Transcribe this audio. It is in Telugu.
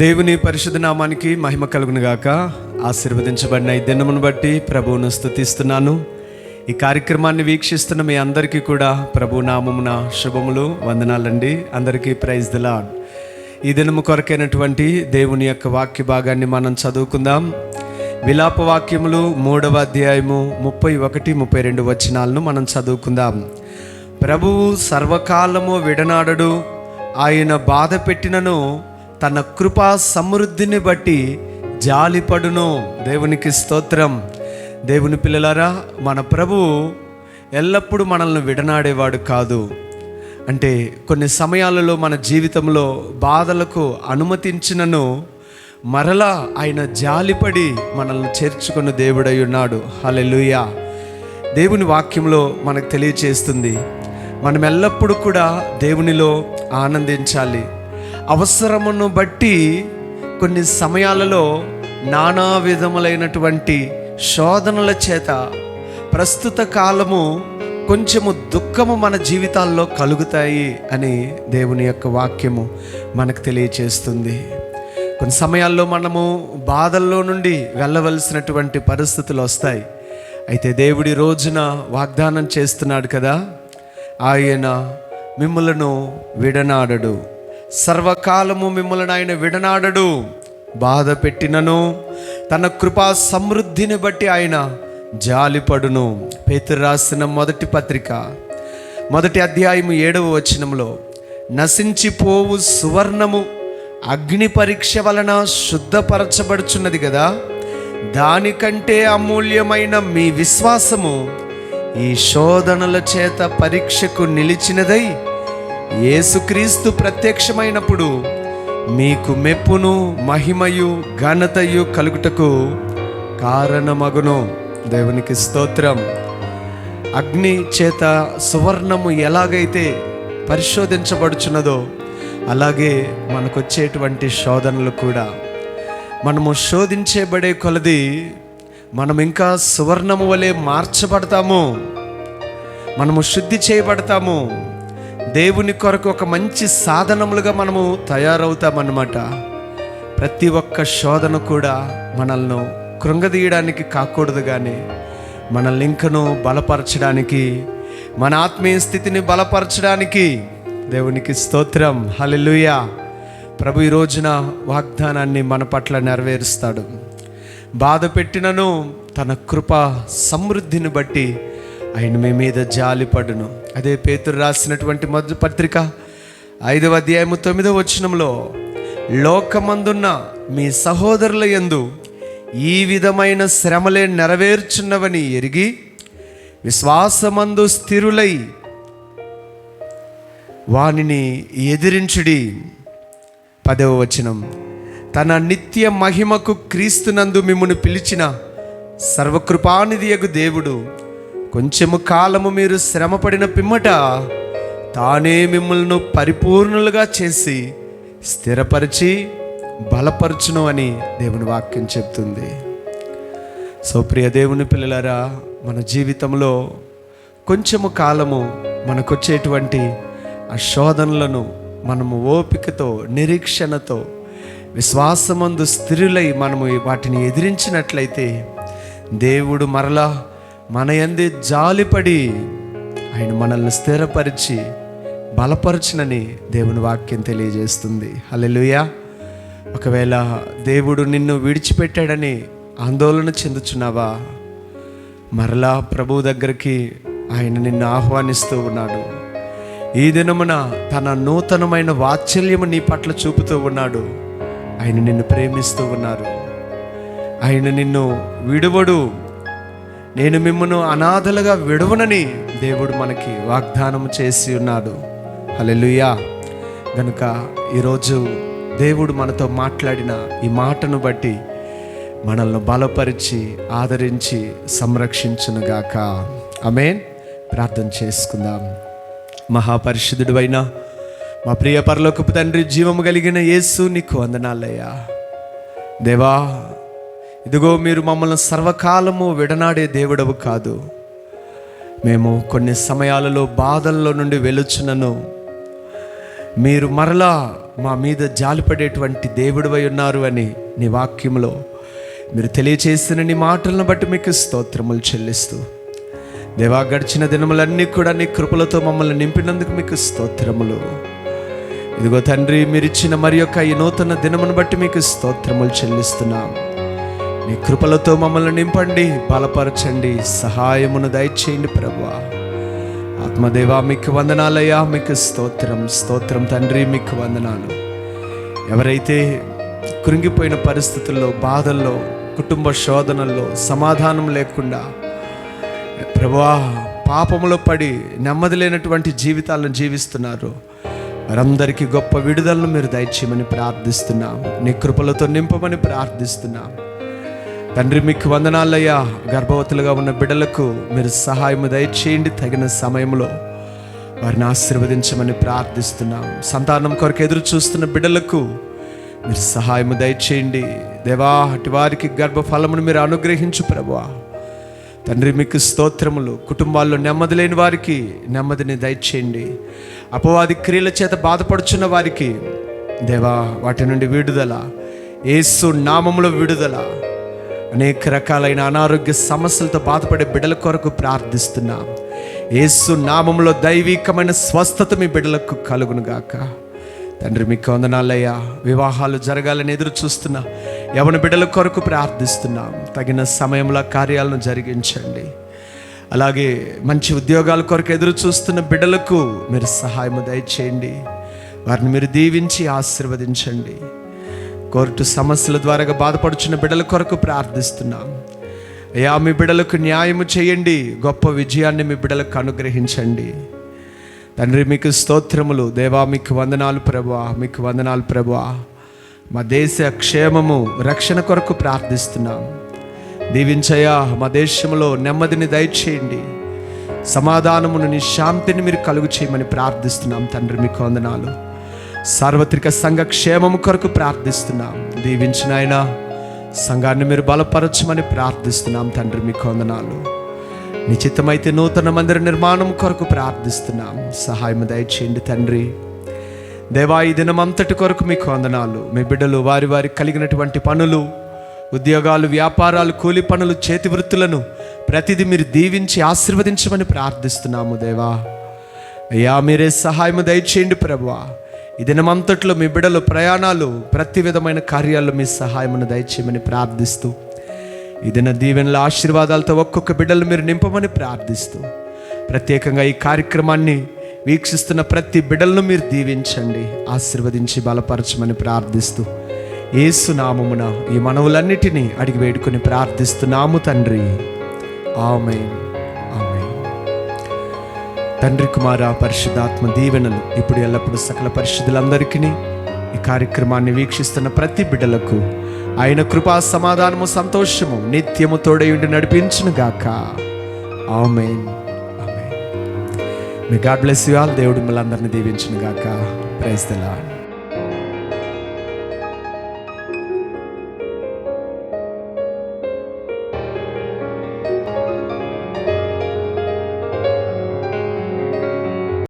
దేవుని పరిశుద్ధ నామానికి మహిమ కలుగును గాక ఆశీర్వదించబడిన ఈ దినమును బట్టి ప్రభువును స్థుతిస్తున్నాను ఈ కార్యక్రమాన్ని వీక్షిస్తున్న మీ అందరికీ కూడా ప్రభు నామమున శుభములు వందనాలండి. అందరికీ ప్రైజ్ దిలా లాడ్ ఈ దినము కొరకైనటువంటి దేవుని యొక్క వాక్య భాగాన్ని మనం చదువుకుందాం. విలాప వాక్యములు మూడవ అధ్యాయము ముప్పై ఒకటి ముప్పై రెండు వచనాలను మనం చదువుకుందాం. ప్రభువు సర్వకాలము విడనాడడు ఆయన బాధ పెట్టినను తన కృపా సమృద్ధిని బట్టి జాలిపడును దేవునికి స్తోత్రం. దేవుని పిల్లలారా మన ప్రభువు ఎల్లప్పుడూ మనల్ని విడనాడేవాడు కాదు. అంటే కొన్ని సమయాలలో మన జీవితంలో బాధలకు అనుమతించినను మరలా ఆయన జాలిపడి మనల్ని చేర్చుకున్న దేవుడై ఉన్నాడు. హల్లెలూయా. దేవుని వాక్యంలో మనకు తెలియచేస్తుంది మనం ఎల్లప్పుడూ కూడా దేవునిలో ఆనందించాలి. అవసరమును బట్టి కొన్ని సమయాలలో నానా విధములైనటువంటి శోధనల చేత ప్రస్తుత కాలము కొంచెము దుఃఖము మన జీవితాల్లో కలుగుతాయి అని దేవుని యొక్క వాక్యము మనకు తెలియచేస్తుంది. కొన్ని సమయాల్లో మనము బాధల్లో నుండి వెళ్ళవలసినటువంటి పరిస్థితులు వస్తాయి. అయితే దేవుడి రోజున వాగ్దానం చేస్తున్నాడు కదా ఆయన మిమ్మలను విడనాడడు. సర్వకాలము మిమ్మల్ని ఆయన విడనాడడు బాధ పెట్టినను. తన కృపా సమృద్ధిని బట్టి ఆయన జాలిపడును. పేతురు రాసిన మొదటి పత్రిక మొదటి అధ్యాయము ఏడవ వచనంలో నశించిపోవు సువర్ణము అగ్ని పరీక్ష వలన శుద్ధపరచబడుచున్నది కదా దానికంటే అమూల్యమైన మీ విశ్వాసము ఈ శోధనల చేత పరీక్షకు నిలిచినదై యేసుక్రీస్తు ప్రత్యక్షమైనప్పుడు మీకు మెప్పును మహిమయు ఘనతయు కలుగుటకు కారణమగును. దేవునికి స్తోత్రం. అగ్ని చేత సువర్ణము ఎలాగైతే పరిశోధించబడుచున్నదో అలాగే మనకొచ్చేటువంటి శోధనలు కూడా. మనము శోధించబడే కొలది మనం ఇంకా సువర్ణము వలె మార్చబడతాము. మనము శుద్ధి చేయబడతాము. దేవుని కొరకు ఒక మంచి సాధనములుగా మనము తయారవుతామన్నమాట. ప్రతి ఒక్క శోధన కూడా మనల్ని కృంగదీయడానికి కాకూడదు కానీ మనల్ని ఇంకను బలపరచడానికి మన ఆత్మీయ స్థితిని బలపరచడానికి దేవునికి స్తోత్రం. హల్లెలూయా. ప్రభు ఈ రోజున వాగ్దానాన్ని మన పట్ల నెరవేరుస్తాడు. బాధ పెట్టినను తన కృప సమృద్ధిని బట్టి ఆయన మీ మీద జాలిపడును. అదే పేతురు రాసినటువంటి మొదటి పత్రిక ఐదవ అధ్యాయము తొమ్మిదవ వచనంలో లోకమందున్న మీ సహోదరుల యందు ఈ విధమైన శ్రమలే నెరవేర్చున్నవని ఎరిగి విశ్వాసమందు స్థిరులై వానిని ఎదిరించుడి. పదవ వచనం తన నిత్య మహిమకు క్రీస్తునందు మిమ్మను పిలిచిన సర్వకృపానిధియగు దేవుడు కొంచెము కాలము మీరు శ్రమపడిన పిమ్మట తానే మిమ్మల్ని పరిపూర్ణులుగా చేసి స్థిరపరిచి బలపరచును అని దేవుని వాక్యం చెప్తుంది. సో ప్రియ దేవుని పిల్లలారా మన జీవితంలో కొంచెము కాలము మనకొచ్చేటువంటి ఆ శోధనలను మనము ఓపికతో నిరీక్షణతో విశ్వాసమందు స్థిరులై మనము వాటిని ఎదిరించినట్లయితే దేవుడు మరలా మన యందే జాలిపడి ఆయన మనల్ని స్థిరపరిచి బలపరచునని దేవుని వాక్యం తెలియజేస్తుంది. హలెలుయా ఒకవేళ దేవుడు నిన్ను విడిచిపెట్టాడని ఆందోళన చెందుచున్నావా? మరలా ప్రభు దగ్గరికి ఆయన నిన్ను ఆహ్వానిస్తూ ఉన్నాడు. ఈ దినమున తన నూతనమైన వాత్సల్యము నీ పట్ల చూపుతూ ఉన్నాడు. ఆయన నిన్ను ప్రేమిస్తూ ఉన్నారు. ఆయన నిన్ను విడువడు నేను మిమ్మను అనాథలుగా విడవనని దేవుడు మనకి వాగ్దానం చేసి ఉన్నాడు. హలెలుయా గనుక ఈరోజు దేవుడు మనతో మాట్లాడిన ఈ మాటను బట్టి మనల్ని బలపరిచి ఆదరించి సంరక్షించునుగాక. ఆమేన్. ప్రార్థన చేసుకుందాం. మహాపరిశుద్ధుడు అయినా మా ప్రియ పరలోకపు తండ్రి జీవము కలిగిన యేసు నీకు వందనాలయ్యా. దేవా ఇదిగో మీరు మమ్మల్ని సర్వకాలము విడనాడే దేవుడవు కాదు. మేము కొన్ని సమయాలలో బాధల్లో నుండి వెలుచునను. మీరు మరలా మా మీద జాలిపడేటువంటి దేవుడివై ఉన్నారు అని నీ వాక్యంలో మీరు తెలియచేసిన నీ మాటలను బట్టి మీకు స్తోత్రములు చెల్లిస్తూ దేవా గడిచిన దినములన్నీ కూడా నీ కృపలతో మమ్మల్ని నింపినందుకు మీకు స్తోత్రములు. ఇదిగో తండ్రి మీరిచ్చిన మరి యొక్క ఈ నూతన దినమును బట్టి మీకు స్తోత్రములు చెల్లిస్తున్నాం. నీ కృపలతో మమ్మల్ని నింపండి బలపరచండి సహాయమును దయచేయండి ప్రభా ఆత్మదేవా మీకు వందనాలయ్యా మీకు స్తోత్రం స్తోత్రం తండ్రి మీకు వందనాలు. ఎవరైతే కృంగిపోయిన పరిస్థితుల్లో బాధల్లో కుటుంబ శోధనల్లో సమాధానం లేకుండా ప్రభువా పాపములో పడి నెమ్మది లేనటువంటి జీవితాలను జీవిస్తున్నారు వారందరికీ గొప్ప విడుదలను మీరు దయచేయమని ప్రార్థిస్తున్నాం. నీ కృపలతో నింపమని ప్రార్థిస్తున్నాం. తండ్రి మీకు వందనాలయ్యా. గర్భవతులుగా ఉన్న బిడ్డలకు మీరు సహాయం దయచేయండి తగిన సమయంలో. వారిని ఆశీర్వదించమని ప్రార్థిస్తున్నాం. సంతానం కొరకు ఎదురు చూస్తున్న బిడ్డలకు మీరు సహాయం దయచేయండి. దేవా అటు వారికి గర్భఫలమును మీరు అనుగ్రహించు ప్రభువా. తండ్రి మీకు స్తోత్రములు. కుటుంబాల్లో నెమ్మది లేని వారికి నెమ్మదిని దయచేయండి. అపవాది క్రియల చేత బాధపడుచున్న వారికి దేవా వాటి నుండి విడుదల. ఏసు నామములో విడుదల. అనేక రకాలైన అనారోగ్య సమస్యలతో బాధపడే బిడ్డల కొరకు ప్రార్థిస్తున్నాం. యేసు నామంలో దైవికమైన స్వస్థత మీ బిడ్డలకు కలుగునుగాక తండ్రి మీకు వందనాలయ్యా. వివాహాలు జరగాలని ఎదురు చూస్తున్నా యవన బిడ్డల కొరకు ప్రార్థిస్తున్నాం. తగిన సమయంలో కార్యాలను జరిగించండి. అలాగే మంచి ఉద్యోగాల కొరకు ఎదురు చూస్తున్న బిడ్డలకు మీరు సహాయం దయచేయండి. వారిని మీరు దీవించి ఆశీర్వదించండి. కోర్టు సమస్యల ద్వారా బాధపడుచున్న బిడ్డల కొరకు ప్రార్థిస్తున్నాం. అయ్యా మీ బిడ్డలకు న్యాయము చేయండి. గొప్ప విజయాన్ని మీ బిడ్డలకు అనుగ్రహించండి. తండ్రి మీకు స్తోత్రములు. దేవా మీకు వందనాలు ప్రభా మీకు వందనాలు ప్రభా మా దేశ క్షేమము రక్షణ కొరకు ప్రార్థిస్తున్నాం. దీవించయా మా దేశంలో నెమ్మదిని దయచేయండి. సమాధానమును నీ శాంతిని మీరు కలుగు చేయమని ప్రార్థిస్తున్నాం. తండ్రి మీకు వందనాలు. సార్వత్రిక సంఘ క్షేమము కొరకు ప్రార్థిస్తున్నాం. దీవించిన ఆయన సంఘాన్ని మీరు బలపరచమని ప్రార్థిస్తున్నాం తండ్రి మీ కొందనాలు. నిశ్చితమైతే నూతన మందిర నిర్మాణం కొరకు ప్రార్థిస్తున్నాం. సహాయం దయచేయండి తండ్రి. దేవా ఈ దినమంతటి కొరకు మీకు వందనాలు మీ బిడ్డలు వారి వారి కలిగినటువంటి పనులు ఉద్యోగాలు వ్యాపారాలు కూలి పనులు చేతి వృత్తులను ప్రతిదీ మీరు దీవించి ఆశీర్వదించమని ప్రార్థిస్తున్నాము దేవా. అయ్యా మీరే సహాయం దయచేయండి ప్రభువా. ఈ దినమంతట్లో మీ బిడ్డలు ప్రయాణాలు ప్రతి విధమైన కార్యాల్లో మీ సహాయమును దయచేయమని ప్రార్థిస్తూ ఈ దిన దీవెనల ఆశీర్వాదాలతో ఒక్కొక్క బిడ్డలు మీరు నింపమని ప్రార్థిస్తూ ప్రత్యేకంగా ఈ కార్యక్రమాన్ని వీక్షిస్తున్న ప్రతి బిడ్డలను మీరు దీవించండి ఆశీర్వదించి బలపరచమని ప్రార్థిస్తూ ఏసు నామమున ఈ మనవులన్నిటినీ అడిగి వేడుకొని ప్రార్థిస్తున్నాము తండ్రి. ఆమె తండ్రి కుమార పరిశుద్ధాత్మ దీవెనలు ఇప్పుడు ఎల్లప్పుడూ సకల పరిశుద్ధులందరికీ ఈ కార్యక్రమాన్ని వీక్షిస్తున్న ప్రతి బిడ్డలకు ఆయన కృపా సమాధానము సంతోషము నిత్యము తోడయుండి నడిపించును గాక. ఆమెన్. మీ గాడ్ బ్లెస్ యు ఆల్ దేవుడు మిమ్మల్ని అందరినీ దీవించును గాక. Praise the